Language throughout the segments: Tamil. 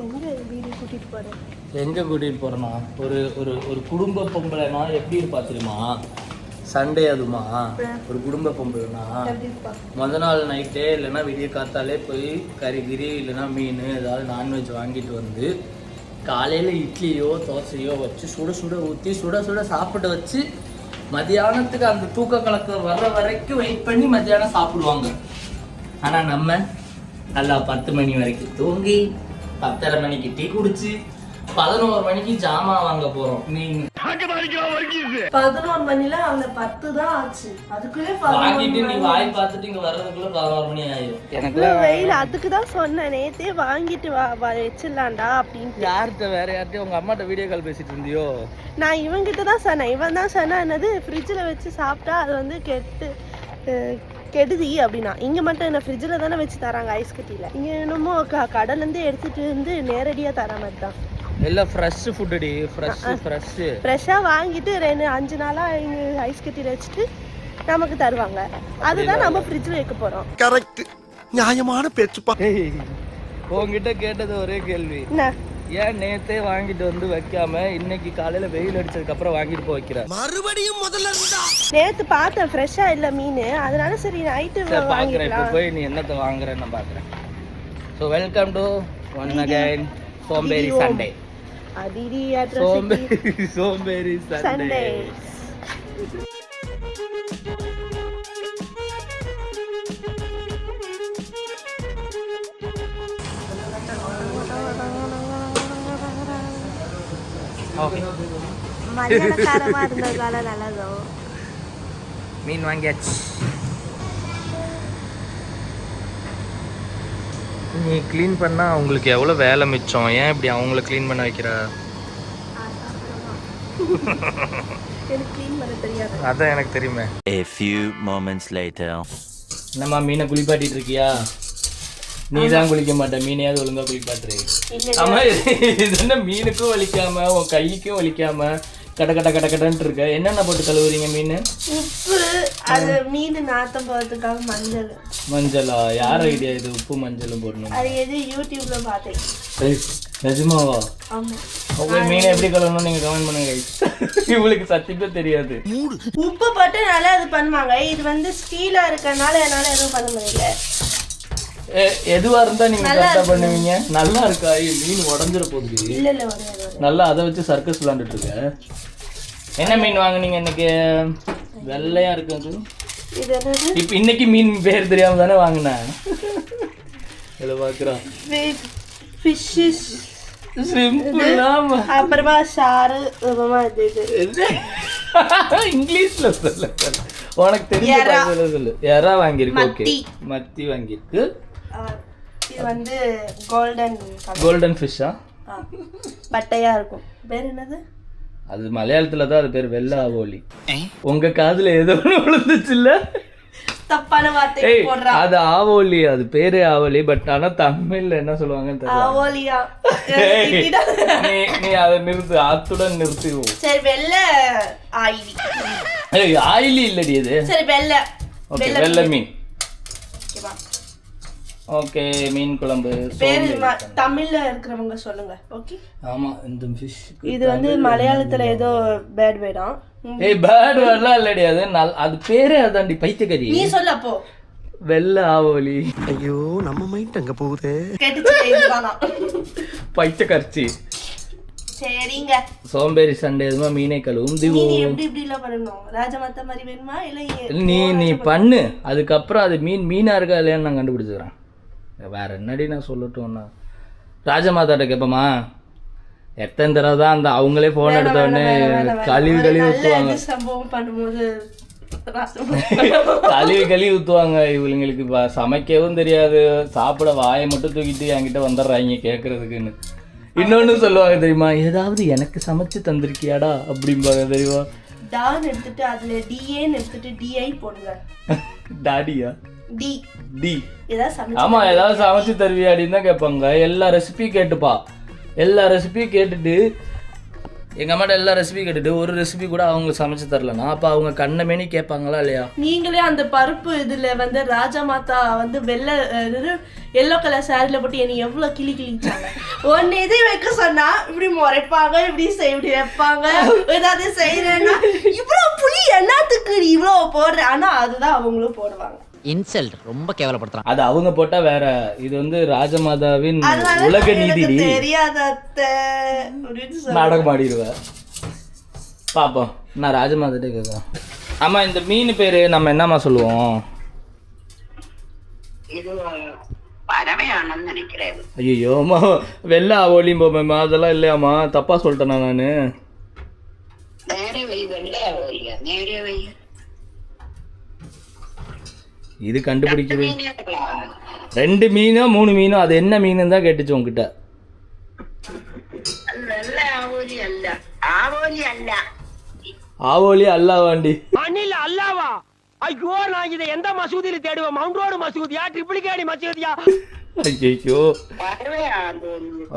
எங்க வீடு கூட்டிகிட்டு போகிறேன்னா ஒரு ஒரு ஒரு குடும்ப பொம்பளைனா எப்படி இருப்பா தெரியுமா? சண்டே அதுமா? ஒரு குடும்ப பொம்பளைனா முத நாள் நைட்டே இல்லைன்னா விடிய காத்தாலே போய் கறி கிரி இல்லைன்னா மீன் ஏதாவது நான்வெஜ் வாங்கிட்டு வந்து காலையில் இட்லியோ தோசையோ வச்சு சுட சுட ஊற்றி சுட சுட சாப்பிட வச்சு மதியானத்துக்கு அந்த தூக்க கலக்கம் வர்ற வரைக்கும் வெயிட் பண்ணி மத்தியானம் சாப்பிடுவாங்க. ஆனால் நம்ம நல்லா பத்து மணி வரைக்கும் தூங்கி பத்தரை மணிக்கு டீ குடிச்சு பதினோரு மணிக்கு ஜாமான் வாங்க போகிறோம் நீங்க பதினோரு மணில அந்த பத்து தான் ஆச்சு. அதுக்குள்ளே வாங்கிட்டு நீ வாய் பார்த்துட்டு இங்கே வர்றதுக்குள்ள பதினோரு மணி ஆயிடும் எனக்கு வெயில் அதுக்கு தான் சொன்னேன். நேத்தே வாங்கிட்டு வா வா- வச்சிடலாம்டா அப்படின்ட்டு. யார்கிட்ட வேற யார்கிட்டயும் உங்க அம்மாட்ட வீடியோ கால் பேசிட்டு இருந்தியோ? நான் இவங்கிட்ட தான் சொன்னேன். இவன் தான் சொன்னா என்னது ஃப்ரிட்ஜில் வச்சு சாப்பிட்டா அது வந்து கெட்டு கெடுதி அப்படின்னா இங்கே மட்டும் என்ன ஃப்ரிட்ஜில் தானே வச்சு தராங்க ஐஸ் கட்டியில். இங்கே என்னமோ க கடல்லேருந்து எடுத்துட்டு வந்து நேரடியாக தர மாதிரி தான். எல்லாம் ஃப்ரெஷ் ஃபுட்டுடி ஃப்ரெஷ் ஃப்ரெஷ் ஃப்ரெஷ்ஷாக வாங்கிட்டு ரெண்டு அஞ்சு நாளாக இங்கே ஐஸ் கட்டியில் வச்சுட்டு நமக்கு தருவாங்க. அதுதான் நம்ம ஃப்ரிட்ஜில் வைக்க போகிறோம் கரெக்ட் நியாயமான பேச்சுப்பா. உங்ககிட்ட கேட்டது ஒரே கேள்வி. என்ன? ஏன் நேத்தே வாங்கிட்டு வந்து வைக்காம இன்னைக்கு காலையில வெயில் அடிச்சதுக்கு அப்புறம் வாங்கிட்டு போய் வைக்கிற? மறுபடியும் முதல்ல இருந்தா? நேற்று பார்த்தேன் ஃப்ரெஷ்ஷாக இல்லை மீன். அதனால சரி நைட்டு பாக்குறேன். இப்போ போய் நீ என்னத்தை வாங்குறேன்னு நான் பாக்குறேன். So welcome to one again Somberi Video. Sunday Somberi Somberi Sunday மீன் வாங்கியாச்சு. நீ க்ளீன் பண்ணா உங்களுக்கு எவ்வளோ வேலை மிச்சம்? ஏன் இப்படி அவங்கள க்ளீன் பண்ண வைக்கிற? அதான் எனக்கு தெரியுமே. A few moments later. என்னம்மா மீனை குளிப்பாட்டிட்டு இருக்கியா? நீ தான் குளிக்க மாட்ட மீனையாவது ஒழுங்கா குளிப்பாட்டுரு ஆமா இது என்ன மீனுக்கும் வலிக்காம உன் கைக்கும் வலிக்காம கட கட கட கடன்ட்டு இருக்க? என்னென்ன போட்டு கழுவுறீங்க மீன்? உப்பு அது மீன் நாத்தம் போகிறதுக்காக மஞ்சள். மஞ்சளா? யார் ஐடியா இது? உப்பு மஞ்சளும் போடணும். அது எது? யூடியூப்ல பார்த்தேன். நிஜமாவா? உங்க மீனை எப்படி கழுவணும் நீங்க கமெண்ட் பண்ணுங்க. இவளுக்கு சத்தியமே தெரியாது. உப்பு போட்டு நல்லா இது பண்ணுவாங்க. இது வந்து ஸ்டீலாக இருக்கறனால என்னால் எதுவும் பண்ண முடியல. எதுவா இருந்தா நீங்க கரெக்டா பண்ணுவீங்க? நல்லா இருக்கா? மீன் உடஞ்சிட போகுது. நல்லா அதை வச்சு சர்க்கஸ் விளாண்டுட்டு இருக்க. என்ன மீன் வாங்குனீங்க இன்னைக்கு? வெள்ளையா இருக்கு அது இது என்னது? இப்ப இன்னைக்கு மீன் பேர் தெரியாம தானே வாங்கினேன் இதில் பார்க்குறான் ஃபிஷ்ஷஸ் அப்புறமா சாறு இது இது. இங்கிலீஷ்ல சொல்ல. உனக்கு தெரிஞ்ச சொல்லு. எறா வாங்கியிருக்கு ஓகே மத்தி. வாங்கியிருக்கு. இது வந்து கோல்டன் கோல்டன் ஃபிஷ்ஷா பட்டையா இருக்கும். பேர் என்னது? அது மலையாளத்துல தான் அது பேர் வெள்ளை ஆவோலி. உங்க காதுல ஏதோ விழுந்துச்சு இல்ல? தப்பான வார்த்தை ஏய் போடுறா. அது ஆவோலி அது பேரே ஆவோலி பட் ஆனா தமிழ்ல என்ன சொல்லுவாங்கன்னு தெரியல ஆவோலியா. நீ நீ அதை நிறுத்து அத்துடன் நிறுத்திடுவோம் சரி வெள்ளை ஆயிலி. ஏய் ஆயிலி இல்லடி இது. சரி வெள்ளை. ஓகே வெள்ளை மீன். ஓகே மீன் குழம்பு பேரு தமிழ்ல இருக்கிறவங்க சொல்லுங்க ஓகே? ஆமா இந்த ஃபிஷ் இது வந்து மலையாளத்துல ஏதோ பேட் வேடாம் ஏய் பேர்ட் வரலாம் இல்லடி அது நல் அது பேரே அதான்டி பைத்தியக்கறி நீ சொல்லு அப்போ. வெள்ளை ஆவோலி. ஐயோ நம்ம மைண்ட் அங்க போகுதே. பைத்தியக்கரிச்சி. சரிங்க. சோம்பேறி சண்டே எதுமா மீனை கழுவும் திவு. மீன் எப்படி இப்படி எல்லாம் பண்ணணும்? ராஜமாத்தா மாதிரி வேணுமா? இல்ல ஏ- நீ நீ பண்ணு. அதுக்கப்புறம் அது மீன் மீனா இருக்கா இல்லையான்னு நான் கண்டுபிடிச்சுக்கிறேன். வேற என்னடி நான் சொல்லட்டும்னா? ராஜமாதாட்ட கேட்போமா எத்தனை தடவை தான் அந்த அவங்களே ஃபோன் எடுத்த உடனே கழுவி கழுவி ஊற்றுவாங்க சம்பவம் பண்ணும்போது ராசம் கழுவி கழுவி ஊற்றுவாங்க இவங்களுக்கு சமைக்கவும் தெரியாது. சாப்பிட வாயை மட்டும் தூக்கிட்டு என்கிட்ட வந்துடுறாங்க கேட்கறதுக்குன்னு இன்னொன்னு சொல்லுவாங்க தெரியுமா? ஏதாவது எனக்கு சமைச்சு தந்திருக்கியாடா? அப்படிம்பாங்க தெரியுமா? டான் எடுத்துட்டு அதுல டிஏன்னு எடுத்துட்டு டிஐ போடுங்க. டாடியா? டி. டி. ஆமா ஏதாவது சமைச்சு தருவியா அப்படின்னு தான் கேட்பாங்க. எல்லா ரெசிபியும் கேட்டுப்பா. எல்லா ரெசிபியும் கேட்டுட்டு எங்கள் அம்மாட்ட எல்லா ரெசிபி கேட்டுட்டு ஒரு ரெசிபி கூட அவங்க சமைச்சு தரலனா அப்போ அவங்க கண்ணமேனி கேட்பாங்களா இல்லையா? நீங்களே அந்த பருப்பு இதுல வந்து ராஜா மாதா வந்து வெள்ளை எல்லோ கலர் சாரில போட்டு என்னை எவ்வளவு கிளி கிழிச்சாங்க ஒன்னு இது வைக்க சொன்னா இப்படி முறைப்பாங்க இப்படி செய் இப்படி வைப்பாங்க. ஏதாவது செய்யறேன்னா இவ்வளவு புளி என்னத்துக்கு நீ இவ்வளவு போடுற? ஆனா அதுதான் அவங்களும் போடுவாங்க. இன்சல்ட் ரொம்ப கேவலப்படுத்துறான் அது அவங்க போட்டால் வேற இது வந்து ராஜமாதாவின் உலக சொல்லி நாடகம் ஆடிடுவேன் பார்ப்போம் நான் ராஜமாதாட்டே கேட்குறேன் ஆமாம் இந்த மீன் பேர் நம்ம என்னம்மா சொல்லுவோம்? இது பறவையானன்னு நினைக்கிறேன். ஐயோ அம்மா. வெள்ளை அவளியும் போமேம்மா அதெல்லாம் இல்லையாம்மா. தப்பாக சொல்லிட்டேனா நான் நேரே வை வெள்ளை வையா நேரே வை இது கண்டுபிடிக்கவே மீனே இருக்கலாம். ரெண்டு மீனோ மூணு மீனோ அது என்ன மீனுன்னு தான் கேட்டுச்சு உங்ககிட்ட ஆவோலி அல்ல. ஆவோலி அல்ல. ஆவோலி அல்லா வாண்டி அணில் அல்லாவா? ஐயோ நான் இதை எந்த மசூதியில தேடுவேன்? Mount road மசூதியா? ட்ரிபிளிகேடி மசூதியா ஐயோ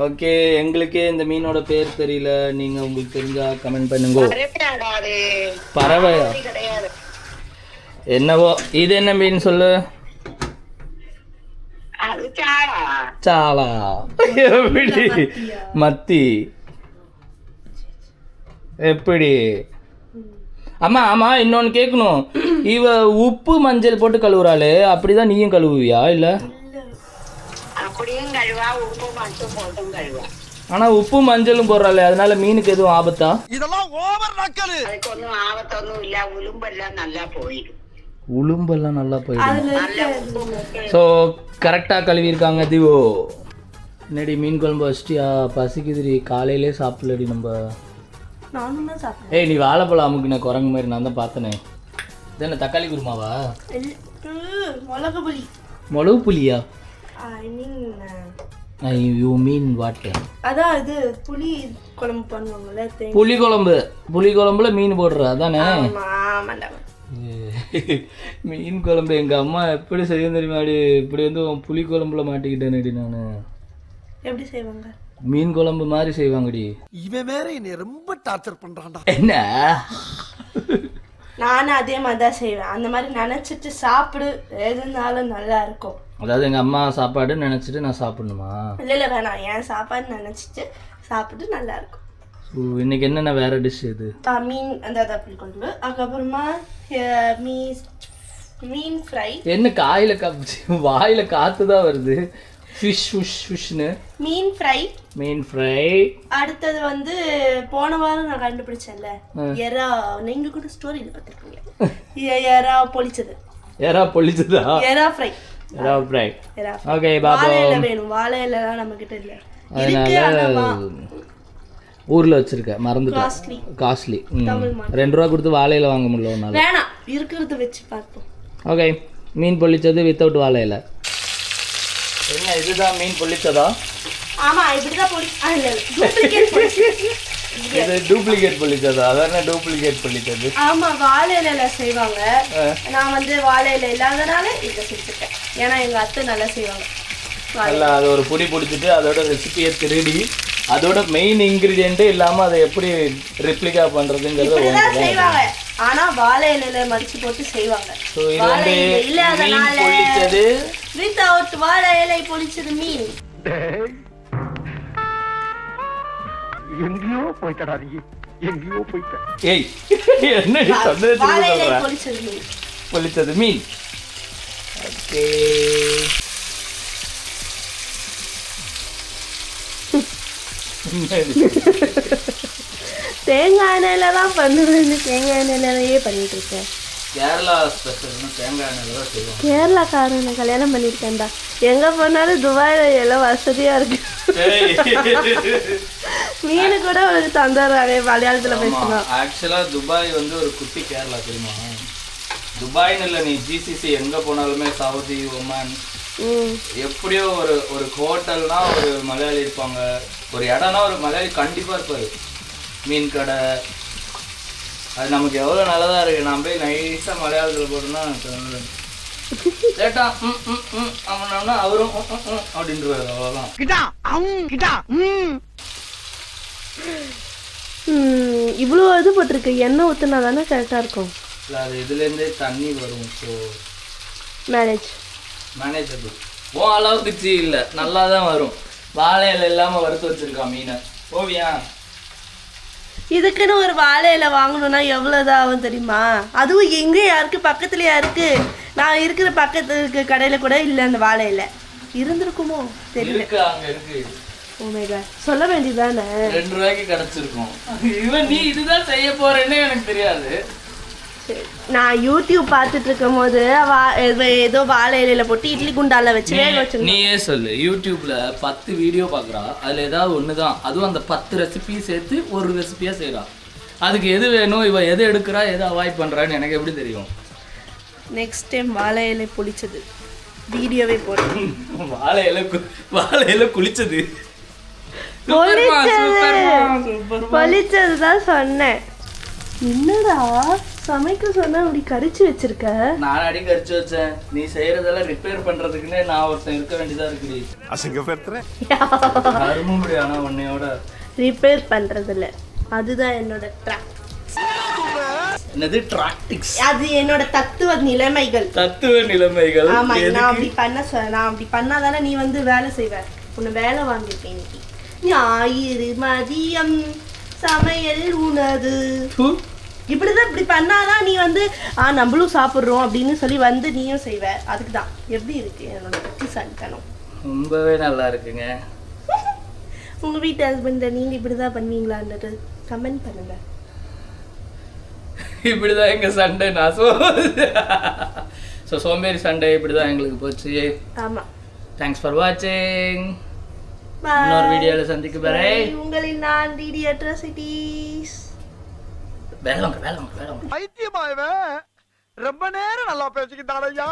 ஓகே எங்களுக்கே இந்த மீனோட பேர் தெரியல. நீங்க உங்களுக்கு தெரிஞ்சா கமெண்ட் பண்ணுங்க. பறவையா? என்னவோ இது என்ன மீன் சொல்லு? சாலா. எப்படி? மத்தி. எப்படி? அம்மா ஆமா இன்னொன்னு கேட்கணும் இவ உப்பு மஞ்சள் போட்டு கழுவுறாளே அப்படிதான் நீயும் கழுவுவியா இல்ல? ஆனா உப்பு மஞ்சளும் போடுறாளே அதனால மீனுக்கு எதுவும் ஆபத்தா? இதெல்லாம் ஓவர் நக்கலு அதுக்கு ஒன்றும் ஆபத்தொன்னும் இல்ல உளும்பெல்லாம் நல்லா போயிடும். உளும்பெல்லாம் நல்லா போயிடும். ஸோ கரெக்டாக கழுவிருக்காங்க திவோ. என்னடி மீன் குழம்பு வச்சிட்டியா? பசிக்குதுடி. காலையிலே சாப்பிடலடி நம்ம. ஏய் நீ வாழைப்பழம் அமுக்கின குரங்கு மாதிரி நான் தான் பார்த்தனே. இது என்ன தக்காளி குருமாவா? மிளகு புளி. மிளகு புளியா? யூ மீன் வாட் அதான் இது புளி குழம்பு பண்ணுவாங்கல்ல புளி குழம்பு. புளி குழம்புல மீன் போடுற அதானே? மீன் குழம்பு. எங்கள் அம்மா எப்படி செய்யும் தெரியுமாடி இப்படி வந்து புளி குழம்புல மாட்டிக்கிட்டேனடி நான். எப்படி செய்வாங்க? மீன் குழம்பு மாதிரி செய்வாங்கடி. இவன் வேற என்னை ரொம்ப டார்ச்சர் பண்றான்டா. என்ன? நானும் அதே மாதிரி தான் செய்வேன். அந்த மாதிரி நினச்சிட்டு சாப்பிடு. எது இருந்தாலும் நல்லா இருக்கும். அதாவது எங்கள் அம்மா சாப்பாடு நினச்சிட்டு நான் சாப்பிடணுமா? இல்லை இல்லை வேணாம். என் சாப்பாடு நினச்சிட்டு சாப்பிட்டு நல்லா இருக்கும். இன்னைக்கு என்னென்ன வேற டிஷ் இது? மீன் அந்த தப்பில் குழம்பு அதுக்கப்புறமா மீன் மீன் ஃப்ரை. என்ன காயில வாயில காத்து தான் வருது ஃபிஷ் ஃபிஷ் ஃபிஷ்னு மீன் ஃப்ரை. மீன் ஃப்ரை. அடுத்தது வந்து போன வாரம் நான் கண்டுபிடிச்சேன்ல. எறா நீங்க கூட ஸ்டோரியில் பார்த்துருப்பீங்க. எறா பொளிச்சது. யாரா பொழிச்சதா எறா ஃப்ரை. யாரா ஃப்ரை. எறா ஓகே வாழை பாப்பா இலை வேணும். வாழை இலைலாம் நம்ம கிட்ட இல்லை. இருக்கு ஊர்ல வச்சிருக்கேன் மறந்துட்டேன். காஸ்ட்லி காஸ்ட்லி ரெண்டு ரூபா கொடுத்து வாழையில வாங்க முடியல ஒன்னால வேணாம் இருக்கிறத வச்சு பார்ப்போம். ஓகே மீன் பொள்ளிச்சது வித்தவுட் வாழையில. என்ன இதுதான் மீன் பொள்ளிச்சதா ஆமா இப்படிதான் பொளிச்சது இது டூப்ளிகேட் பொள்ளிச்சதா அதான டூப்ளிகேட் பொள்ளிச்சது ஆமா வாழை இலையில செய்வாங்க. நான் வந்து வாழை இலை இல்லாதனால இதை செஞ்சுட்டேன். ஏன்னா எங்க அத்தை நல்லா செய்வாங்க. நல்லா அது ஒரு பொடி பிடிச்சிட்டு அதோட ரெசிபியை திருடி அதோட மெயின் இன்க்ரீடியண்ட்டே இல்லாமல் அதை எப்படி ரெப்ளிகா பண்ணுறதுங்கிறது செய்வாங்க. ஆனா வாழை இலையில மடிச்சு போட்டு செய்வாங்க. ஸோ இது வாழை வந்து மீன் பொள்ளிச்சது வித்தவுட் வாழை இலை பொளிச்சது மீன். எங்கேயோ போயிட்டடா நீ. எங்கேயோ போயிட்ட. ஏய் என்ன மீன். பொள்ளிச்சது மீன். ஓகே தேங்காய் எண்ணெயில தான் பண்ணுவேன்னு தேங்காய் எண்ணெயிலேயே பண்ணிட்டு இருக்கேன். கேரளா ஸ்பெஷல்னு தேங்காய் எண்ணெயில் தான் செய்வோம். கேரளாக்காரனை கல்யாணம் பண்ணியிருக்கேன்டா. எங்க போனாலும் துபாயில எல்லாம் வசதியா இருக்கு. மீன் கூட உனக்கு தந்துடுறாங்க மலையாளத்துல பேசணும் ஆக்சுவலாக துபாய் வந்து ஒரு குட்டி கேரளா தெரியுமா? துபாய்னு இல்லை நீ ஜிசிசி எங்கே போனாலுமே சவுதி ஒமான் எப்படியோ ஒரு ஒரு ஹோட்டல்னா ஒரு மலையாளி இருப்பாங்க. ஒரு இடம்னா ஒரு மலையாளி கண்டிப்பாக இருப்பார். மீன் கடை. அது நமக்கு எவ்வளோ நல்லதாக இருக்குது நான் போய் நைஸாக மலையாளத்தில் போட்டோம்னா லேட்டா ம் ம் ம் அவனோம்னா அவரும் அப்படின்றாரு அவ்வளோதான் கிட்டா கிட்டா ம். ம் இவ்வளோ இது போட்டிருக்கு எண்ணெய் ஊற்றுனா தானே கரெக்டாக இருக்கும். இல்லை அது இதுலேருந்தே தண்ணி வரும் ஸோ மேனேஜ் மேனேஜபிள் உன் அளவுக்கு சீ இல்லை. நல்லா தான் வரும். வாழை இலை இல்லாமல் வறுத்து வச்சிருக்கான் மீனை. ஓவியா? இதுக்குன்னு ஒரு வாழை இலை வாங்கணும்னா எவ்வளோதான் ஆகும் தெரியுமா? அதுவும் எங்கே யாருக்கு? பக்கத்துலயா இருக்கு? நான் இருக்கிற பக்கத்து இருக்க கடையில் கூட இல்லை அந்த வாழை இலை. இருந்திருக்குமோ? தெரியல. இருக்கு அங்கே இருக்கு. ஓமேகா சொல்ல வேண்டியதானே ரெண்டு ரூபாய்க்கு கிடைச்சிருக்கும். இவன் நீ இதுதான் செய்ய போறேன்னு எனக்கு தெரியாது. நான் யூடியூப் பார்த்துட்டு இருக்கும் போது வா- ஏதோ- வாழை இலையில போட்டு இட்லி குண்டால வச்சு வேக நீயே சொல்லு. யூடியூப்ல பத்து வீடியோ பார்க்குறா. அதுல ஏதாவது ஒன்று தான் அதுவும் அந்த பத்து ரெசிபி சேர்த்து ஒரு ரெசிபியா செய்றா. அதுக்கு எது வேணும்? இவ எது எடுக்கிறா? எது அவாய்ட் பண்றான்னு எனக்கு எப்படி தெரியும்? நெக்ஸ்ட் டைம் வாழை இலை புளிச்சது. வீடியோவே போட்டு வாழை இலை வாழை இலை குளிச்சது பொளிச்சது. பொளிச்சது தான் சொன்னேன். என்னடா? சமைக்க சொன்னா அப்படி கரிச்சு வச்சிருக்க? நான் அடி கரிச்சு வச்சேன். நீ செய்யறதெல்லாம் ரிப்பேர் பண்றதுக்குன்னே நான் ஒருத்தன் இருக்க வேண்டியதா இருக்குடி. அசிங்கப்படுத்துறேன். அரும முடியும் ஆனா உன்னையோட. ரிப்பேர் பண்றது இல்ல அதுதான் என்னோட ட்ராக் என்னது டிராக்டிக்ஸ் அது என்னோட தத்துவ நிலைமைகள். தத்துவ நிலைமைகள். ஆமா நான்? அப்படி பண்ண சொ நான் அப்படி பண்ணாதானே நீ வந்து வேலை செய்வ. உன்னை வேலை வாங்கியிருக்கேன் இன்னைக்கு. ஞாயிறு மதியம் சமையல் உணவு. இப்படிதான் இப்படி பண்ணாதான் நீ வந்து ஆ நம்மளும் சாப்பிட்றோம் அப்படின்னு சொல்லி வந்து நீயும் செய்வ. அதுக்கு தான் எப்படி இருக்கு என்னோட புத்திசாலித்தனம்? ரொம்பவே நல்லா இருக்குங்க. உங்க வீட்டு ஹஸ்பண்ட் நீங்க இப்படிதான் பண்ணுவீங்களான்றது கமெண்ட் பண்ணுங்க. இப்படிதான் எங்க சண்டை நான் சோ ஸோ சோம்பேறி சண்டை இப்படிதான் எங்களுக்கு போச்சு. ஆமா. தேங்க்ஸ் ஃபார் வாட்சிங். இன்னொரு வீடியோல சந்திக்க போறேன் Bye. உங்களின் நான் டிடி அட்ராசிட்டிஸ். வேலை வாங்க வேலை வாங்க வேலை ரொம்ப நேரம் நல்லா பேசிக்கிட்டாடையா